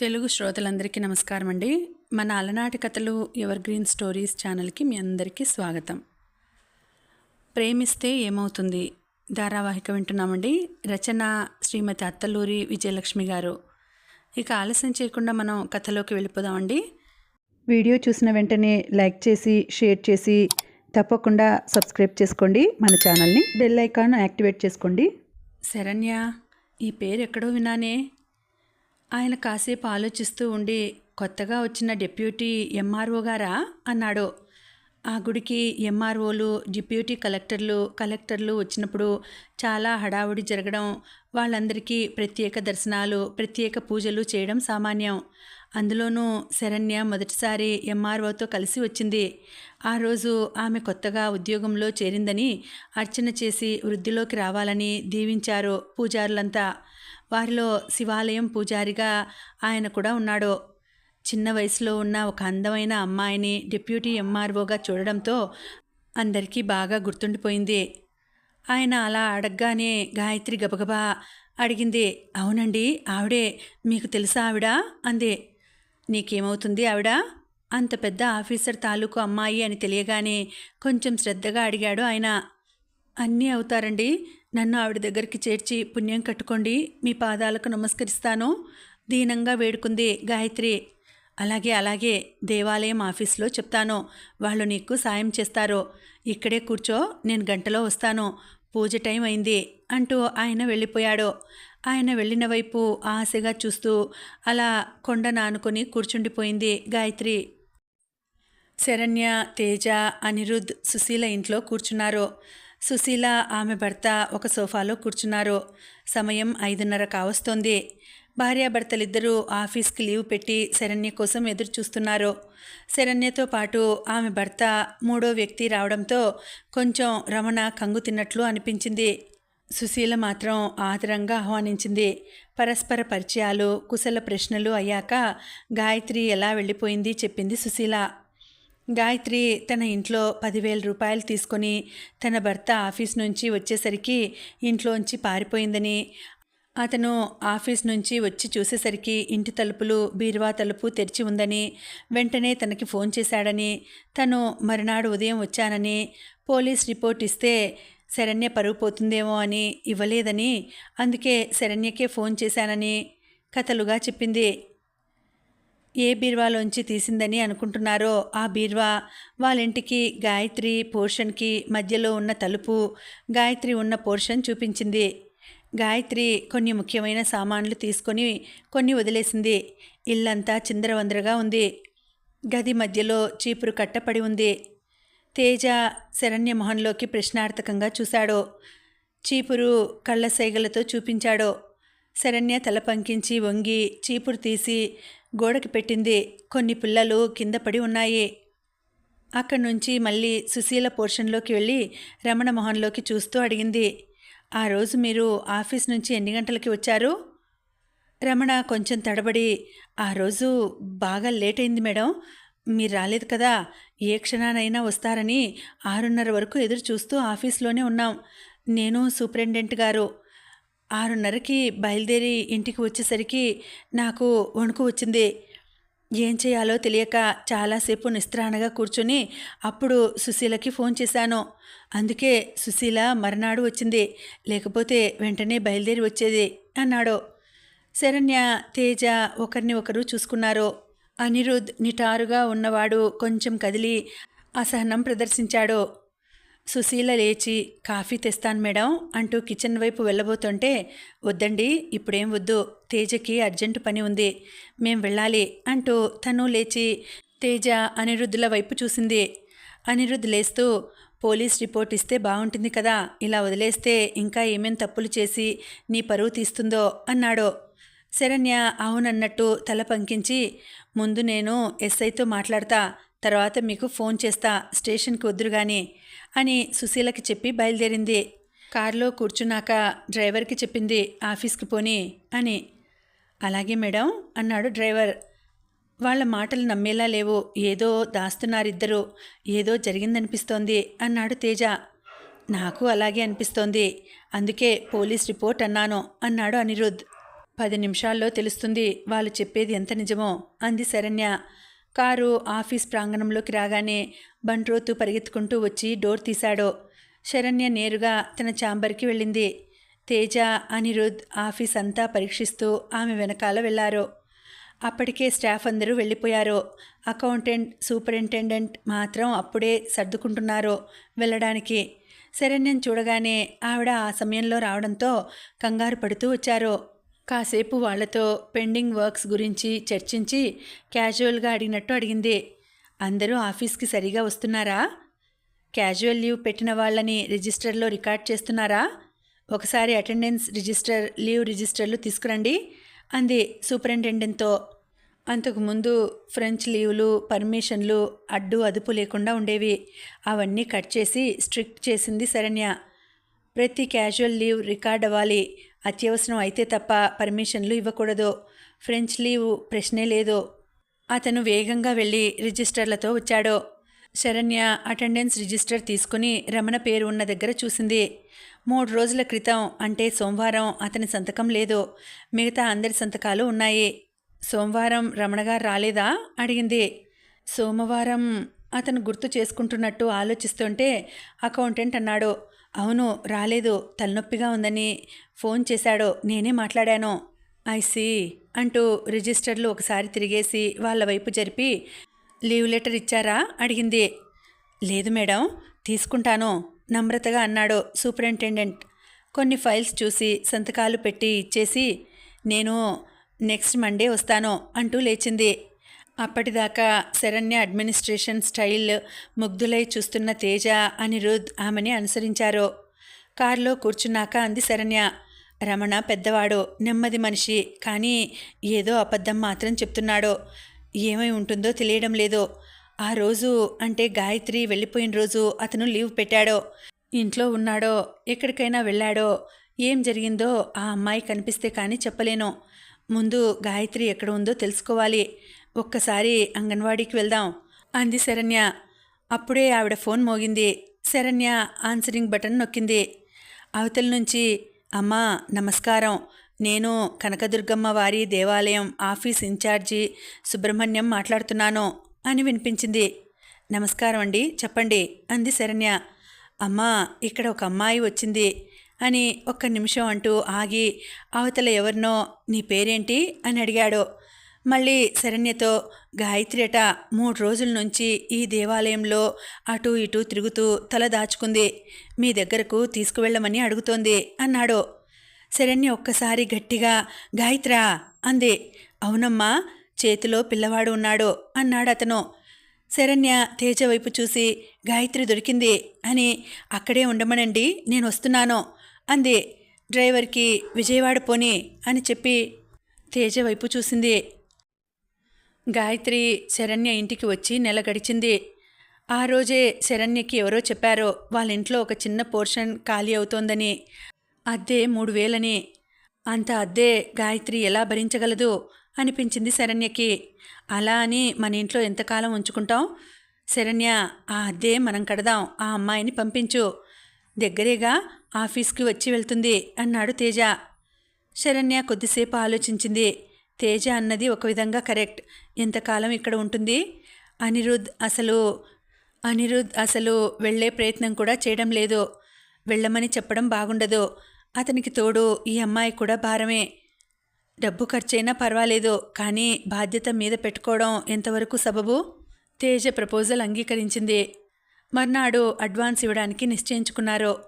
తెలుగు శ్రోతలందరికీ నమస్కారం అండి మన అలనాటి కథలు ఎవర్ గ్రీన్ స్టోరీస్ ఛానల్కి మీ అందరికీ స్వాగతం. ప్రేమిస్తే ఏమవుతుంది? ధారావాహిక వింటున్నామండి. రచన శ్రీమతి అత్తలూరి విజయలక్ష్మి గారు. ఇక ఆలస్యం చేయకుండా మనం కథలోకి వెళ్ళిపోదామండి. వీడియో చూసిన వెంటనే లైక్ చేసి షేర్ చేసి తప్పకుండా సబ్స్క్రైబ్ చేసుకోండి. మన ఛానల్ని బెల్ ఐకాన్ యాక్టివేట్ చేసుకోండి. శరణ్య ఈ పేరు ఎక్కడో వినానే ఆయన కాసేపు ఆలోచిస్తూ ఉండి కొత్తగా వచ్చిన డెప్యూటీ ఎంఆర్ఓ గారా? అన్నాడు. ఆ గుడికి ఎంఆర్ఓలు డిప్యూటీ కలెక్టర్లు కలెక్టర్లు వచ్చినప్పుడు చాలా హడావుడి జరగడం వాళ్ళందరికీ ప్రత్యేక దర్శనాలు ప్రత్యేక పూజలు చేయడం సామాన్యం. అందులోనూ శరణ్య మొదటిసారి ఎంఆర్ఓతో కలిసి వచ్చింది. ఆ రోజు ఆమె కొత్తగా ఉద్యోగంలో చేరిందని అర్చన చేసి వృద్ధిలోకి రావాలని దీవించారు పూజారులంతా. వారిలో శివాలయం పూజారిగా ఆయన కూడా ఉన్నాడు. చిన్న వయసులో ఉన్న ఒక అందమైన అమ్మాయిని డిప్యూటీ ఎంఆర్ఓగా చూడడంతో అందరికీ బాగా గుర్తుండిపోయింది. ఆయన అలా అడగగానే గాయత్రి గబగబా అడిగింది అవునండి ఆవిడే మీకు తెలుసా ఆవిడ? అంది. నీకేమవుతుంది ఆవిడ? అంత పెద్ద ఆఫీసర్ తాలూకు అమ్మాయి అని తెలియగానే కొంచెం శ్రద్ధగా అడిగాడు ఆయన. అన్నీ అవుతారండి నన్ను ఆవిడ దగ్గరికి చేర్చి పుణ్యం కట్టుకోండి మీ పాదాలకు నమస్కరిస్తాను. దీనంగా వేడుకుంది గాయత్రి. అలాగే అలాగే దేవాలయం ఆఫీస్లో చెప్తాను వాళ్ళు నీకు సాయం చేస్తారు. ఇక్కడే కూర్చో నేను గంటలో వస్తాను. పూజ టైం అయింది అంటూ ఆయన వెళ్ళిపోయాడు. ఆయన వెళ్ళిన వైపు ఆశగా చూస్తూ అలా కొండ నానుకొని కూర్చుండిపోయింది గాయత్రి. శరణ్య తేజ అనిరుద్ సుశీల ఇంట్లో కూర్చున్నారు. సుశీల ఆమె భర్త ఒక సోఫాలో కూర్చున్నారు. సమయం ఐదున్నర కావస్తోంది. భార్యాభర్తలిద్దరూ ఆఫీస్కి లీవ్ పెట్టి శరణ్య కోసం ఎదురు చూస్తున్నారు శరణ్యతో పాటు ఆమె భర్త మూడో వ్యక్తి రావడంతో కొంచెం రమణ కంగు తిన్నట్లు అనిపించింది. సుశీల మాత్రం ఆదరంగా ఆహ్వానించింది. పరస్పర పరిచయాలు కుశల ప్రశ్నలు అయ్యాక గాయత్రి ఎలా వెళ్ళిపోయింది చెప్పింది సుశీల. గాయత్రి తన ఇంట్లో పదివేల రూపాయలు తీసుకొని తన భర్త ఆఫీస్ నుంచి వచ్చేసరికి ఇంట్లోంచి పారిపోయిందని అతను ఆఫీస్ నుంచి వచ్చి చూసేసరికి ఇంటి తలుపులు బీరువా తలుపు తెరిచి ఉందని వెంటనే తనకి ఫోన్ చేశాడని తను మరునాడు ఉదయం వచ్చానని పోలీస్ రిపోర్ట్ ఇస్తే శరణ్య పరువు పోతుందేమో అని ఇవ్వలేదని అందుకే శరణ్యకే ఫోన్ చేశానని కథలుగా చెప్పింది ఏ బీర్వాలోంచి తీసిందని అనుకుంటున్నారో ఆ బీర్వా వాళ్ళింటికి గాయత్రి పోర్షన్కి మధ్యలో ఉన్న తలుపు గాయత్రి ఉన్న పోర్షన్ చూపించింది. గాయత్రి కొన్ని ముఖ్యమైన సామాన్లు తీసుకొని కొన్ని వదిలేసింది. ఇల్లంతా చిందరవందరగా ఉంది. గది మధ్యలో చీపురు కట్టపడి ఉంది. తేజ శరణ్య మొహంలోకి ప్రశ్నార్థకంగా చూశాడు. చీపురు కళ్ళ సైగలతో చూపించాడో. శరణ్య తల పంకించి వంగి చీపురు తీసి గోడకి పెట్టింది. కొన్ని పిల్లలు కింద పడి ఉన్నాయి. అక్కడి నుంచి మళ్ళీ సుశీల పోర్షన్లోకి వెళ్ళి రమణ మొహంలోకి చూస్తూ అడిగింది. ఆ రోజు మీరు ఆఫీస్ నుంచి ఎన్ని గంటలకి వచ్చారు? రమణ కొంచెం తడబడి ఆ రోజు బాగా లేట్ అయింది మేడం. మీరు రాలేదు కదా ఏ క్షణానైనా వస్తారని ఆరున్నర వరకు ఎదురు చూస్తూ ఆఫీస్లోనే ఉన్నాం. నేను సూపరింటెండెంట్ గారు. ఆరున్నరకి బయలుదేరి ఇంటికి వచ్చేసరికి నాకు వణుకు వచ్చింది. ఏం చేయాలో తెలియక చాలాసేపు నిస్త్రాణగా కూర్చొని అప్పుడు సుశీలకి ఫోన్ చేశాను. అందుకే సుశీల మర్నాడు వచ్చింది. లేకపోతే వెంటనే బయలుదేరి వచ్చేది అన్నాడు. శరణ్య తేజ ఒకరిని ఒకరు చూసుకున్నారు. అనిరుద్ నిటారుగా ఉన్నవాడు కొంచెం కదిలి అసహనం ప్రదర్శించాడు. సుశీల లేచి కాఫీ తెస్తాను మేడం అంటూ కిచెన్ వైపు వెళ్ళబోతుంటే వద్దండి ఇప్పుడేం వద్దు తేజకి అర్జెంటు పని ఉంది మేం వెళ్ళాలి అంటూ తను లేచి తేజ అనిరుద్ధుల వైపు చూసింది. అనిరుద్ధ్ లేస్తూ పోలీస్ రిపోర్ట్ ఇస్తే బాగుంటుంది కదా ఇలా వదిలేస్తే ఇంకా ఏమేం తప్పులు చేసి నీ పరువు తీస్తుందో అన్నాడు. శరణ్య అవునన్నట్టు తల పంకించి ముందు నేను ఎస్ఐతో మాట్లాడతా తర్వాత మీకు ఫోన్ చేస్తా స్టేషన్కి వద్దురుగాని అని సుశీలకి చెప్పి బయలుదేరింది. కారులో కూర్చున్నాక డ్రైవర్కి చెప్పింది ఆఫీస్కి పోని అని. అలాగే మేడం అన్నాడు డ్రైవర్. వాళ్ళ మాటలు నమ్మేలా లేవు. ఏదో దాస్తున్నారిద్దరు. ఏదో జరిగిందనిపిస్తోంది అన్నాడు తేజ. నాకు అలాగే అనిపిస్తోంది. అందుకే పోలీస్ రిపోర్ట్ అన్నాను అన్నాడు అనిరుద్. పది నిమిషాల్లో తెలుస్తుంది. వాళ్ళు చెప్పేది ఎంత నిజమో అంది శరణ్య. కారు ఆఫీస్ ప్రాంగణంలోకి రాగానే బంట్రోతు పరిగెత్తుకుంటూ వచ్చి డోర్ తీశాడు. శరణ్య నేరుగా తన ఛాంబర్కి వెళ్ళింది. తేజ అనిరుద్ ఆఫీస్ అంతా పరీక్షిస్తూ ఆమె వెనకాల వెళ్ళారు అప్పటికే స్టాఫ్ అందరూ వెళ్ళిపోయారు. అకౌంటెంట్ సూపరింటెండెంట్ మాత్రం అప్పుడే సర్దుకుంటున్నారు వెళ్ళడానికి. శరణ్యం చూడగానే ఆవిడ ఆ సమయంలో రావడంతో కంగారు పడుతూ వచ్చారు. కాసేపు వాళ్ళతో పెండింగ్ వర్క్స్ గురించి చర్చించి క్యాజువల్గా అడిగినట్టు అడిగింది. అందరూ ఆఫీస్కి సరిగా వస్తున్నారా? క్యాజువల్ లీవ్ పెట్టిన వాళ్ళని రిజిస్టర్లో రికార్డ్ చేస్తున్నారా? ఒకసారి అటెండెన్స్ రిజిస్టర్ లీవ్ రిజిస్టర్లు తీసుకురండి అంది సూపరింటెండెంట్తో. అంతకుముందు ఫ్రెంచ్ లీవ్లు పర్మిషన్లు అడ్డు అదుపు లేకుండా ఉండేవి. అవన్నీ కట్ చేసి స్ట్రిక్ట్ చేసింది శరణ్య. ప్రతి క్యాజువల్ లీవ్ రికార్డ్ అవ్వాలి. అత్యవసరం అయితే తప్ప పర్మిషన్లు ఇవ్వకూడదు. ఫ్రెంచ్ లీవ్ ప్రశ్నే లేదు. అతను వేగంగా వెళ్ళి రిజిస్టర్లతో వచ్చాడు. శరణ్య అటెండెన్స్ రిజిస్టర్ తీసుకుని రమణ పేరు ఉన్న దగ్గర చూసింది. మూడు రోజుల క్రితం అంటే సోమవారం అతని సంతకం లేదు. మిగతా అందరి సంతకాలు ఉన్నాయి. సోమవారం రమణగారు రాలేదా? అడిగింది. సోమవారం అతను గుర్తు చేసుకుంటున్నట్టు ఆలోచిస్తుంటే అకౌంటెంట్ అన్నాడు. అవును రాలేదు. తలనొప్పిగా ఉందని ఫోన్ చేశాడో నేనే మాట్లాడాను. ఐసి అంటూ రిజిస్టర్లు ఒకసారి తిరిగేసి వాళ్ళ వైపు జరిపి లీవ్ లెటర్ ఇచ్చారా? అడిగింది. లేదు మేడం తీసుకుంటాను నమ్రతగా అన్నాడు సూపరింటెండెంట్. కొన్ని ఫైల్స్ చూసి సంతకాలు పెట్టి ఇచ్చేసి నేను నెక్స్ట్ మండే వస్తాను అంటూ లేచింది. అప్పటిదాకా శరణ్య అడ్మినిస్ట్రేషన్ స్టైల్ ముగ్ధులై చూస్తున్న తేజ అనిరుద్ ఆమెని అనుసరించారు. కారులో కూర్చున్నాక అంది శరణ్య రమణ పెద్దవాడు నెమ్మది మనిషి కానీ ఏదో అబద్ధం మాత్రం చెప్తున్నాడో. ఏమై ఉంటుందో తెలియడం లేదు. ఆ రోజు అంటే గాయత్రి వెళ్ళిపోయిన రోజు అతను లీవ్ పెట్టాడో. ఇంట్లో ఉన్నాడో ఎక్కడికైనా వెళ్ళాడో ఏం జరిగిందో ఆ అమ్మాయి కనిపిస్తే కానీ చెప్పలేను. ముందు గాయత్రి ఎక్కడ ఉందో తెలుసుకోవాలి. ఒక్కసారి అంగన్వాడీకి వెళ్దాం అంది శరణ్య. అప్పుడే ఆవిడ ఫోన్ మోగింది. శరణ్య ఆన్సరింగ్ బటన్ నొక్కింది. అవతల నుంచి అమ్మా నమస్కారం. నేను కనకదుర్గమ్మ వారి దేవాలయం ఆఫీస్ ఇన్ఛార్జి సుబ్రహ్మణ్యం మాట్లాడుతున్నాను అని వినిపించింది. నమస్కారం అండి చెప్పండి అంది శరణ్య. అమ్మా ఇక్కడ ఒక అమ్మాయి వచ్చింది అని ఒక్క నిమిషం అంటూ ఆగి అవతల ఎవరినో నీ పేరేంటి? అని అడిగాడు. మళ్ళీ శరణ్యతో గాయత్రి అట మూడు రోజుల నుంచి ఈ దేవాలయంలో అటూ ఇటూ తిరుగుతూ తల దాచుకుంది. మీ దగ్గరకు తీసుకువెళ్ళమని అడుగుతోంది అన్నాడు. శరణ్య ఒక్కసారి గట్టిగా గాయత్రా అంది. అవునమ్మా చేతిలో పిల్లవాడు ఉన్నాడు అన్నాడు అతను. శరణ్య తేజ వైపు చూసి గాయత్రి దొరికింది అని అక్కడే ఉండమనండి నేను వస్తున్నాను అంది. డ్రైవర్కి విజయవాడ పోని అని చెప్పి తేజ వైపు చూసింది. గాయత్రి శరణ్య ఇంటికి వచ్చి నెల గడిచింది. ఆ రోజే శరణ్యకి ఎవరో చెప్పారో వాళ్ళ ఇంట్లో ఒక చిన్న పోర్షన్ ఖాళీ అవుతోందని. అద్దె మూడు వేలని. అంత అద్దె గాయత్రి ఎలా భరించగలదు అనిపించింది శరణ్యకి. అలా అని మన ఇంట్లో ఎంతకాలం ఉంచుకుంటాం? శరణ్య ఆ అద్దె మనం కడదాం ఆ అమ్మాయిని పంపించు. దగ్గరేగా ఆఫీస్కి వచ్చి వెళ్తుంది అన్నాడు తేజ. శరణ్య కొద్దిసేపు ఆలోచించింది. తేజ అన్నది ఒక విధంగా కరెక్ట్. ఎంతకాలం ఇక్కడ ఉంటుంది? అనిరుద్ అసలు అనిరుద్ అసలు వెళ్ళే ప్రయత్నం కూడా చేయడం లేదు వెళ్ళమని చెప్పడం బాగుండదు అతనికి తోడు ఈ అమ్మాయి కూడా భారమే. డబ్బు ఖర్చైనా పర్వాలేదు కానీ బాధ్యత మీద పెట్టుకోవడం ఎంతవరకు సబబు? తేజ ప్రపోజల్ అంగీకరించింది. మర్నాడు అడ్వాన్స్ ఇవ్వడానికి నిశ్చయించుకున్నారు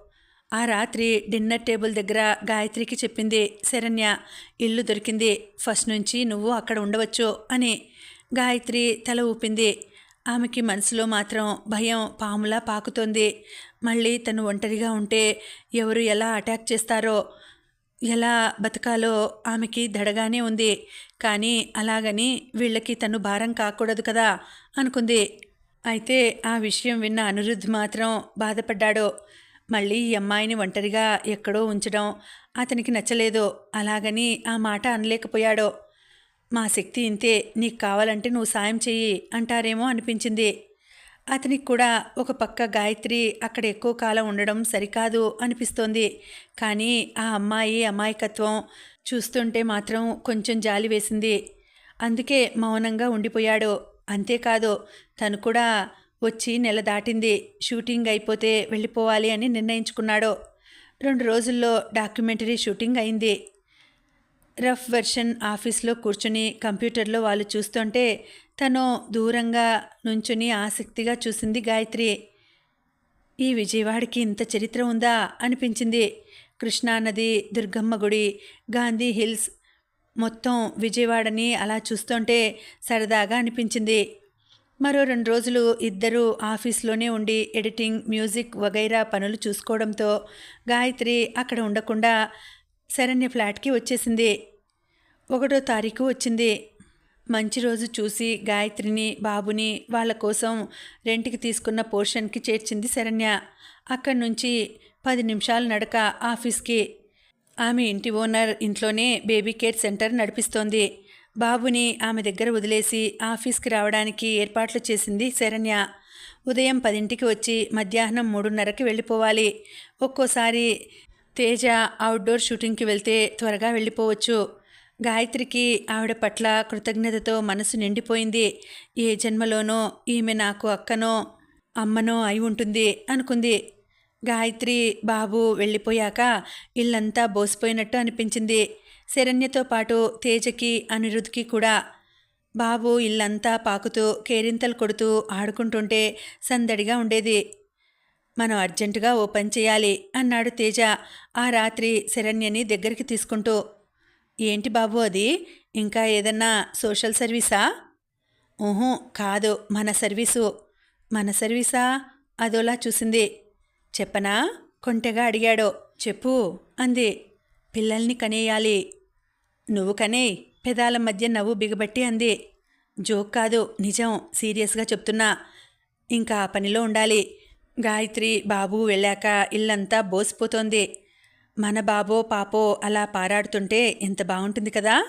ఆ రాత్రి డిన్నర్ టేబుల్ దగ్గర గాయత్రికి చెప్పింది శరణ్య ఇల్లు దొరికింది. ఫస్ట్ నుంచి నువ్వు అక్కడ ఉండవచ్చు అని గాయత్రి తల ఊపింది. ఆమెకి మనసులో మాత్రం భయం పాములా పాకుతోంది. మళ్ళీ తను ఒంటరిగా ఉంటే ఎవరు ఎలా అటాక్ చేస్తారో ఎలా బతకాలో ఆమెకి దడగానే ఉంది. కానీ అలాగని వీళ్ళకి తను భారం కాకూడదు కదా అనుకుంది. అయితే ఆ విషయం విన్న అనిరుద్ధ్ మాత్రం బాధపడ్డాడు. మళ్ళీ ఈ అమ్మాయిని ఒంటరిగా ఎక్కడో ఉంచడం అతనికి నచ్చలేదో. అలాగని ఆ మాట అనలేకపోయాడో. మా శక్తి ఇంతే నీకు కావాలంటే నువ్వు సాయం చెయ్యి అంటారేమో అనిపించింది. అతనికి కూడా ఒక పక్క గాయత్రి అక్కడ ఎక్కువ కాలం ఉండడం సరికాదు అనిపిస్తోంది. కానీ ఆ అమ్మాయి అమాయకత్వం చూస్తుంటే మాత్రం కొంచెం జాలి వేసింది. అందుకే మౌనంగా ఉండిపోయాడు. అంతేకాదు తను కూడా వచ్చి నెల దాటింది. షూటింగ్ అయిపోతే వెళ్ళిపోవాలి అని నిర్ణయించుకున్నాడు. రెండు రోజుల్లో డాక్యుమెంటరీ షూటింగ్ అయింది. రఫ్ వెర్షన్ ఆఫీస్లో కూర్చుని కంప్యూటర్లో వాళ్ళు చూస్తుంటే తను దూరంగా నుంచుని ఆసక్తిగా చూసింది గాయత్రి. ఈ విజయవాడకి ఇంత చరిత్ర ఉందా? అనిపించింది. కృష్ణానది దుర్గమ్మ గుడి గాంధీ హిల్స్ మొత్తం విజయవాడని అలా చూస్తుంటే సరదాగా అనిపించింది. మరో రెండు రోజులు ఇద్దరూ ఆఫీస్లోనే ఉండి ఎడిటింగ్ మ్యూజిక్ వగైరా పనులు చూసుకోవడంతో గాయత్రి అక్కడ ఉండకుండా శరణ్య ఫ్లాట్కి వచ్చేసింది. ఒకటో తారీఖు వచ్చింది. మంచి రోజు చూసి గాయత్రిని బాబుని వాళ్ళ కోసం రెంట్కి తీసుకున్న పోర్షన్కి చేర్చింది శరణ్య. అక్కడి నుంచి పది నిమిషాలు నడక ఆఫీస్కి ఆమె ఇంటి ఓనర్ ఇంట్లోనే బేబీ కేర్ సెంటర్ నడిపిస్తోంది. బాబుని ఆమె దగ్గర వదిలేసి ఆఫీస్కి రావడానికి ఏర్పాట్లు చేసింది శరణ్య. ఉదయం పదింటికి వచ్చి మధ్యాహ్నం మూడున్నరకి వెళ్ళిపోవాలి. ఒక్కోసారి తేజ అవుట్డోర్ షూటింగ్కి వెళ్తే త్వరగా వెళ్ళిపోవచ్చు. గాయత్రికి ఆవిడ పట్ల కృతజ్ఞతతో మనసు నిండిపోయింది. ఏ జన్మలోనో ఈమె నాకు అక్కనో అమ్మనో అయి ఉంటుంది అనుకుంది. గాయత్రి బాబు వెళ్ళిపోయాక ఇల్లంతా బోసిపోయినట్టు అనిపించింది. శరణ్యతో పాటు తేజకి అనిరుద్ధ్కి కూడా. బాబు ఇల్లంతా పాకుతూ కేరింతలు కొడుతూ ఆడుకుంటుంటే సందడిగా ఉండేది. మనం అర్జెంటుగా ఓ పని చేయాలి అన్నాడు తేజ ఆ రాత్రి శరణ్యని దగ్గరికి తీసుకుంటూ. ఏంటి బాబు అది? ఇంకా ఏదన్నా సోషల్ సర్వీసా? ఊహు కాదు మన సర్వీసు. మన సర్వీసా? అదోలా చూసింది. చెప్పనా? కొంటెగా అడిగాడు. చెప్పు అంది. పిల్లల్ని కనేయాలి. నువ్వు కనే. పెదాల మధ్య నవ్వు బిగబట్టి అంది. జోక్ కాదు నిజం. సీరియస్గా చెప్తున్నా. ఇంకా ఆ పనిలో ఉండాలి. గాయత్రి బాబు వెళ్ళాక ఇల్లంతా బోసిపోతోంది. మన బాబో పాపో అలా పారాడుతుంటే ఎంత బాగుంటుంది కదా?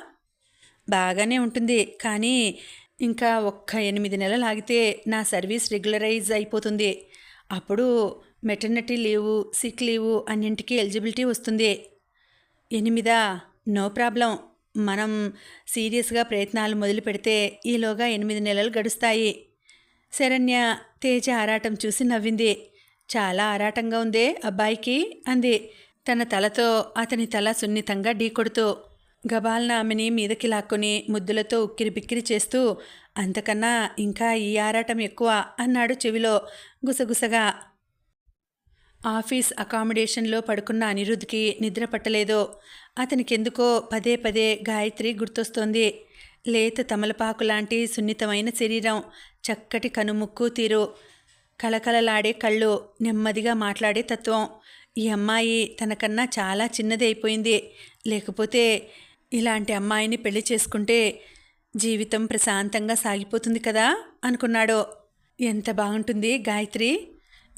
బాగానే ఉంటుంది. కానీ ఇంకా ఒక్క ఎనిమిది నెలలు ఆగితే నా సర్వీస్ రెగ్యులరైజ్ అయిపోతుంది. అప్పుడు మెటర్నిటీ లీవు సిక్ లీవు అన్నింటికీ ఎలిజిబిలిటీ వస్తుంది. ఎనిమిదా నో ప్రాబ్లం. మనం సీరియస్గా ప్రయత్నాలు మొదలు పెడితే ఈలోగా ఎనిమిది నెలలు గడుస్తాయి. శరణ్య తేజ ఆరాటం చూసి నవ్వింది. చాలా ఆరాటంగా ఉందే అబ్బాయికి అంది. తన తలతో అతని తల సున్నితంగా ఢీకొడుతూ గబాల్న ఆమెని మీదకి లాక్కొని ముద్దులతో ఉక్కిరి బిక్కిరి చేస్తూ అంతకన్నా ఇంకా ఈ ఆరాటం ఎక్కువ అన్నాడు చెవిలో గుసగుసగా. ఆఫీస్ అకామిడేషన్లో పడుకున్న అనిరుద్ధ్కి నిద్ర పట్టలేదు. అతనికెందుకో పదే పదే గాయత్రి గుర్తొస్తోంది. లేత తమలపాకు లాంటి సున్నితమైన శరీరం చక్కటి కనుముక్కు తీరు కళకళలాడే కళ్ళు నెమ్మదిగా మాట్లాడే తత్వం. ఈ అమ్మాయి తనకన్నా చాలా చిన్నది అయిపోయింది. లేకపోతే ఇలాంటి అమ్మాయిని పెళ్ళి చేసుకుంటే జీవితం ప్రశాంతంగా సాగిపోతుంది కదా అనుకున్నాడు. ఎంత బాగుంటుంది గాయత్రి?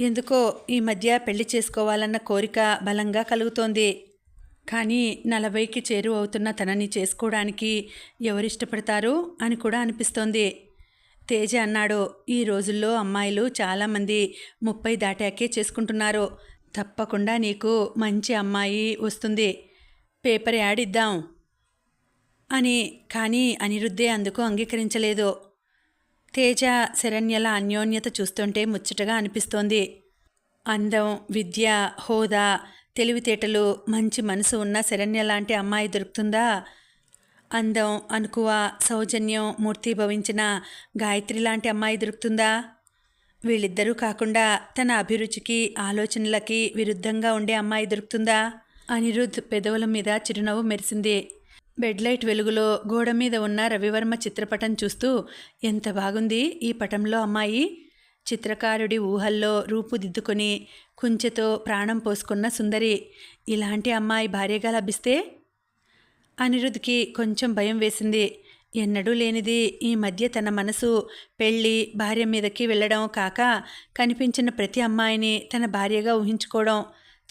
ఎందుకో ఈ మధ్య పెళ్ళి చేసుకోవాలన్న కోరిక బలంగా కలుగుతోంది. కానీ నలభైకి చేరువ అవుతున్న తనని చేసుకోవడానికి ఎవరిష్టపడతారు అని కూడా అనిపిస్తోంది. తేజ అన్నాడు ఈ రోజుల్లో అమ్మాయిలు చాలామంది ముప్పై దాటాకే చేసుకుంటున్నారు. తప్పకుండా నీకు మంచి అమ్మాయి వస్తుంది. పేపర్ యాడ్ ఇద్దాం. అని కానీ అనిరుద్ధే అందుకు అంగీకరించలేదు. తేజ శరణ్యల అన్యోన్యత చూస్తుంటే ముచ్చటగా అనిపిస్తోంది. అందం విద్య హోదా తెలివితేటలు మంచి మనసు ఉన్న శరణ్య లాంటి అమ్మాయి దొరుకుతుందా? అందం అనుకువ సౌజన్యం మూర్తిభవించిన గాయత్రి లాంటి అమ్మాయి దొరుకుతుందా? వీళ్ళిద్దరూ కాకుండా తన అభిరుచికి ఆలోచనలకి విరుద్ధంగా ఉండే అమ్మాయి దొరుకుతుందా? అనిరుద్ధ్ పెదవుల మీద చిరునవ్వు మెరిసింది. బెడ్ లైట్ వెలుగులో గోడ మీద ఉన్న రవివర్మ చిత్రపటం చూస్తూ ఎంత బాగుంది ఈ పటంలో అమ్మాయి. చిత్రకారుడి ఊహల్లో రూపుదిద్దుకొని కుంచెతో ప్రాణం పోసుకున్న సుందరి ఇలాంటి అమ్మాయి భార్యగా లభిస్తే? అనిరుద్ధ్కి కొంచెం భయం వేసింది. ఎన్నడూ లేనిది ఈ మధ్య తన మనసు పెళ్ళి భార్య మీదకి వెళ్ళడం కాక కనిపించిన ప్రతి అమ్మాయిని తన భార్యగా ఊహించుకోవడం.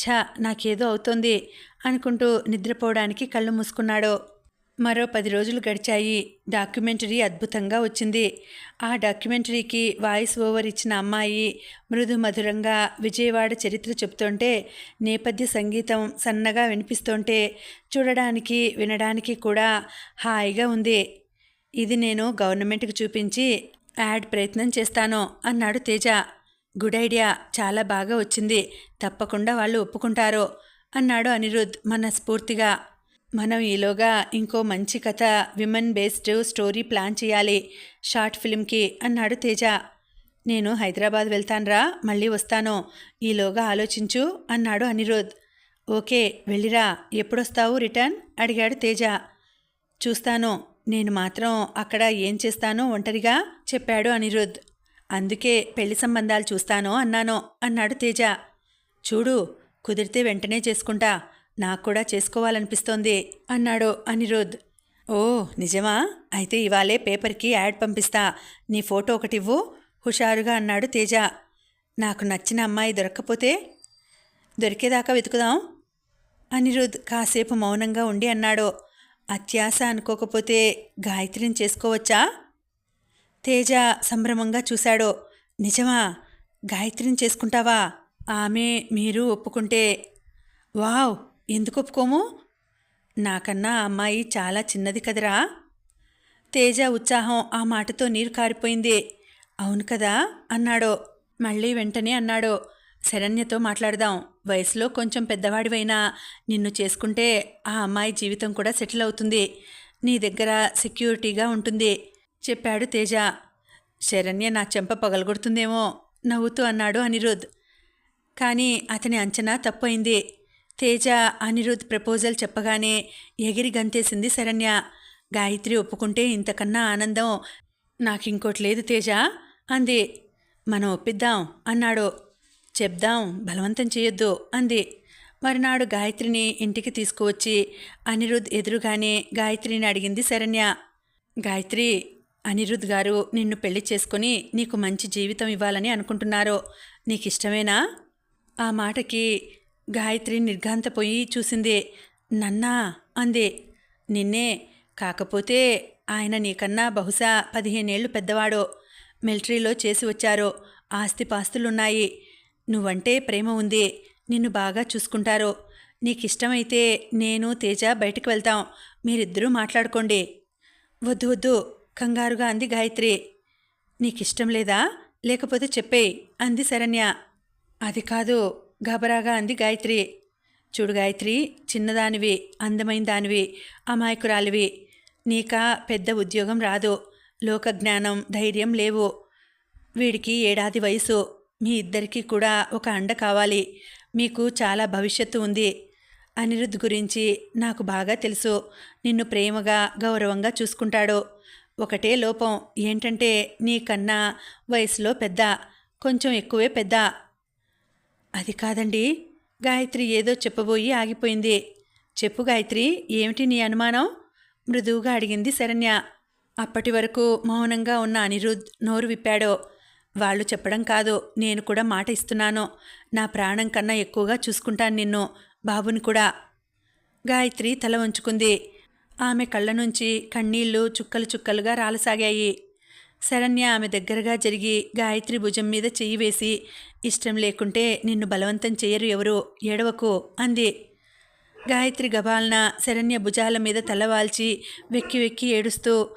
ఛ నాకేదో అవుతోంది అనుకుంటూ నిద్రపోవడానికి కళ్ళు మూసుకున్నాడు. మరో పది రోజులు గడిచాయి. డాక్యుమెంటరీ అద్భుతంగా వచ్చింది. ఆ డాక్యుమెంటరీకి వాయిస్ ఓవర్ ఇచ్చిన అమ్మాయి మృదు మధురంగా విజయవాడ చరిత్ర చెప్తుంటే నేపథ్య సంగీతం సన్నగా వినిపిస్తుంటే చూడడానికి వినడానికి కూడా హాయిగా ఉంది. ఇది నేను గవర్నమెంట్కి చూపించి యాడ్ ప్రయత్నం చేస్తాను అన్నాడు తేజ. Good idea. చాలా బాగా వచ్చింది. తప్పకుండా వాళ్ళు ఒప్పుకుంటారు అన్నాడు అనిరుద్ మనస్ఫూర్తిగా. మనం ఈలోగా ఇంకో మంచి కథ విమెన్ బేస్డ్ స్టోరీ ప్లాన్ చేయాలి. షార్ట్ ఫిల్మ్కి అన్నాడు తేజ. నేను హైదరాబాద్ వెళ్తాన్రా మళ్ళీ వస్తాను. ఈలోగా ఆలోచించు అన్నాడు అనిరుద్. ఓకే వెళ్ళిరా. ఎప్పుడొస్తావు రిటర్న్? అడిగాడు తేజ. చూస్తాను. నేను మాత్రం అక్కడ ఏం చేస్తానో ఒంటరిగా చెప్పాడు అనిరుద్. అందుకే పెళ్ళి సంబంధాలు చూస్తాను అన్నాను అన్నాడు తేజ. చూడు కుదిరితే వెంటనే చేసుకుంటా. నాకు కూడా చేసుకోవాలనిపిస్తోంది అన్నాడు అనిరుద్. ఓ నిజమా? అయితే ఇవాళే పేపర్కి యాడ్ పంపిస్తా. నీ ఫోటో ఒకటి ఇవ్వు హుషారుగా అన్నాడు తేజ. నాకు నచ్చిన అమ్మాయి దొరక్కపోతే? దొరికేదాకా వెతుకుదాం? అనిరుద్ కాసేపు మౌనంగా ఉండి అన్నాడు. అత్యాశ అనుకోకపోతే గాయత్రిని చేసుకోవచ్చా? తేజ సంభ్రమంగా చూశాడు. నిజమా? గాయత్రిని చేసుకుంటావా? ఆమె మీరు ఒప్పుకుంటే. వావ్! ఎందుకు ఒప్పుకోము? నాకన్నా ఆ అమ్మాయి చాలా చిన్నది కదరా. తేజ ఉత్సాహం ఆ మాటతో నీరు కారిపోయింది. అవును కదా? అన్నాడు. మళ్ళీ వెంటనే అన్నాడు. శరణ్యతో మాట్లాడదాం. వయసులో కొంచెం పెద్దవాడివైనా. నిన్ను చేసుకుంటే ఆ అమ్మాయి జీవితం కూడా సెటిల్ అవుతుంది. నీ దగ్గర సెక్యూరిటీగా ఉంటుంది. చెప్పాడు తేజ. శరణ్య నా చెంప పగలగొడుతుందేమో నవ్వుతూ అన్నాడు అనిరుద్. కానీ అతని అంచనా తప్పైంది. తేజ అనిరుద్ ప్రపోజల్ చెప్పగానే ఎగిరి గంతేసింది శరణ్య. గాయత్రి ఒప్పుకుంటే ఇంతకన్నా ఆనందం. నాకింకోటి లేదు తేజ. అంది. మనం ఒప్పిద్దాం అన్నాడు. చెప్దాం బలవంతం చేయొద్దు అంది. మరునాడు గాయత్రిని ఇంటికి తీసుకువచ్చి అనిరుద్ ఎదురుగానే గాయత్రిని అడిగింది శరణ్య. గాయత్రి అనిరుద్ గారు నిన్ను పెళ్ళి చేసుకొని నీకు మంచి జీవితం ఇవ్వాలని అనుకుంటున్నారు. నీకు ఇష్టమేనా ఆ మాటకి గాయత్రి నిర్ఘాంతపోయి చూసింది నన్నా అంది. నిన్నే కాకపోతే ఆయన నీకన్నా బహుశా పదిహేనేళ్ళు పెద్దవాడు. మిలిటరీలో చేసి వచ్చారు. ఆస్తిపాస్తులున్నాయి. నువ్వంటే ప్రేమ ఉంది. నిన్ను బాగా చూసుకుంటారు. నీకిష్టమైతే నేను తేజ బయటకు వెళ్తాం. మీరిద్దరూ మాట్లాడుకోండి. వద్దు వద్దు. కంగారుగా అంది గాయత్రి. నీకిష్టం లేదా? లేకపోతే చెప్పేయి అంది శరణ్య. అది కాదు. గబరాగా అంది గాయత్రి. చూడు గాయత్రి చిన్నదానివి అందమైన దానివి అమాయకురాలివి. నీక పెద్ద ఉద్యోగం రాదు లోకజ్ఞానం ధైర్యం లేవు. వీడికి ఏడాది వయసు మీ ఇద్దరికీ కూడా ఒక అండ కావాలి. మీకు చాలా భవిష్యత్తు ఉంది. అనిరుద్ గురించి నాకు బాగా తెలుసు. నిన్ను ప్రేమగా గౌరవంగా చూసుకుంటాడు. ఒకటే లోపం ఏంటంటే నీకన్నా వయసులో పెద్ద కొంచెం ఎక్కువే పెద్ద. అది కాదండి. గాయత్రి ఏదో చెప్పబోయి ఆగిపోయింది. చెప్పు గాయత్రి ఏమిటి నీ అనుమానం? మృదువుగా అడిగింది శరణ్య. అప్పటి వరకు మౌనంగా ఉన్న అనిరుద్ నోరు విప్పాడు. వాళ్ళు చెప్పడం కాదు నేను కూడా మాట ఇస్తున్నాను. నా ప్రాణం కన్నా ఎక్కువగా చూసుకుంటాను నిన్ను బాబుని కూడా. గాయత్రి తల వంచుకుంది. ఆమె కళ్ళ నుంచి కన్నీళ్ళు చుక్కలు చుక్కలుగా రాలసాగాయి. శరణ్య ఆమె దగ్గరగా జరిగి గాయత్రి భుజం మీద చెయ్యి వేసి ఇష్టం లేకుంటే నిన్ను బలవంతం చేయరు ఎవరు ఏడవకు అంది. గాయత్రి గబాల్న శరణ్య భుజాల మీద తలవాల్చి వెక్కి వెక్కి ఏడుస్తూ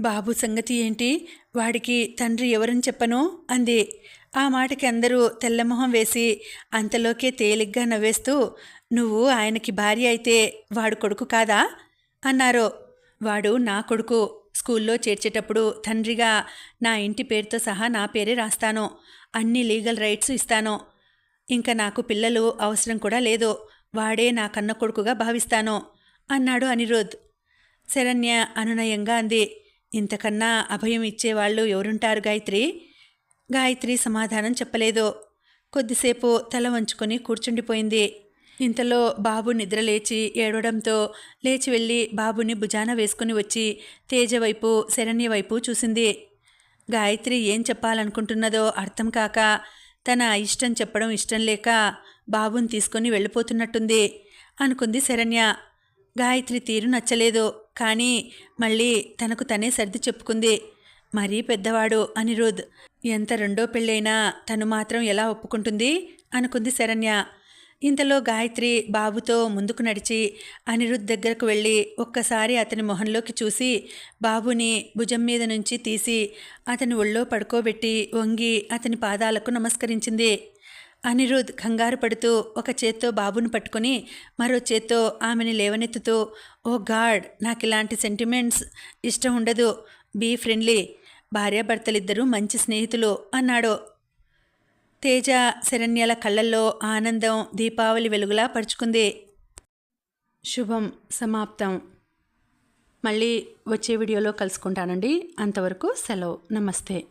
బాబు సంగతి ఏంటి? వాడికి తండ్రి ఎవరని చెప్పను? అంది. ఆ మాటకి అందరూ తెల్లమొహం వేసి అంతలోకే తేలిగ్గా నవ్వేస్తూ నువ్వు ఆయనకి భార్య అయితే వాడు కొడుకు కాదా? అన్నారు. వాడు నా కొడుకు స్కూల్లో చేర్చేటప్పుడు తండ్రిగా నా ఇంటి పేరుతో సహా నా పేరే రాస్తాను. అన్ని లీగల్ రైట్స్ ఇస్తాను. ఇంకా నాకు పిల్లలు అవసరం కూడా లేదు. వాడే నా కన్న కొడుకుగా భావిస్తాను అన్నాడు అనిరుద్. శరణ్య అనునయంగా అంది. ఇంతకన్నా అభయం ఇచ్చేవాళ్ళు ఎవరుంటారు గాయత్రి? గాయత్రి సమాధానం చెప్పలేదు. కొద్దిసేపు తల వంచుకొని కూర్చుండిపోయింది. ఇంతలో బాబు నిద్రలేచి ఏడవడంతో లేచి వెళ్ళి బాబుని భుజాన వేసుకుని వచ్చి తేజ వైపు శరణ్య వైపు చూసింది. గాయత్రి ఏం చెప్పాలనుకుంటున్నదో అర్థం కాక తన ఇష్టం చెప్పడం ఇష్టం లేక బాబుని తీసుకొని వెళ్ళిపోతున్నట్టుంది అనుకుంది శరణ్య. గాయత్రి తీరు నచ్చలేదు కానీ మళ్ళీ తనకు తనే సర్ది చెప్పుకుంది. మరీ పెద్దవాడు అనిరుద్ ఎంత రెండో పెళ్ళైనా తను మాత్రం ఎలా ఒప్పుకుంటుంది? అనుకుంది శరణ్య. ఇంతలో గాయత్రి బాబుతో ముందుకు నడిచి అనిరుద్ధ్ దగ్గరకు వెళ్ళి ఒక్కసారి అతని మొహంలోకి చూసి బాబుని భుజం మీద నుంచి తీసి అతని ఒళ్ళో పడుకోబెట్టి వంగి అతని పాదాలకు నమస్కరించింది. అనిరుద్ కంగారు పడుతూ ఒక చేత్తో బాబును పట్టుకొని మరో చేత్తో ఆమెని లేవనెత్తుతూ ఓ గాడ్ నాకు ఇలాంటి సెంటిమెంట్స్ ఇష్టం ఉండదు. Be friendly. భార్యాభర్తలిద్దరూ మంచి స్నేహితులు అన్నాడు. తేజ శరణ్యల కళ్ళల్లో ఆనందం దీపావళి వెలుగులా పరుచుకుంది. శుభం సమాప్తం. మళ్ళీ వచ్చే వీడియోలో కలుసుకుంటానండి. అంతవరకు సెలవు. నమస్తే.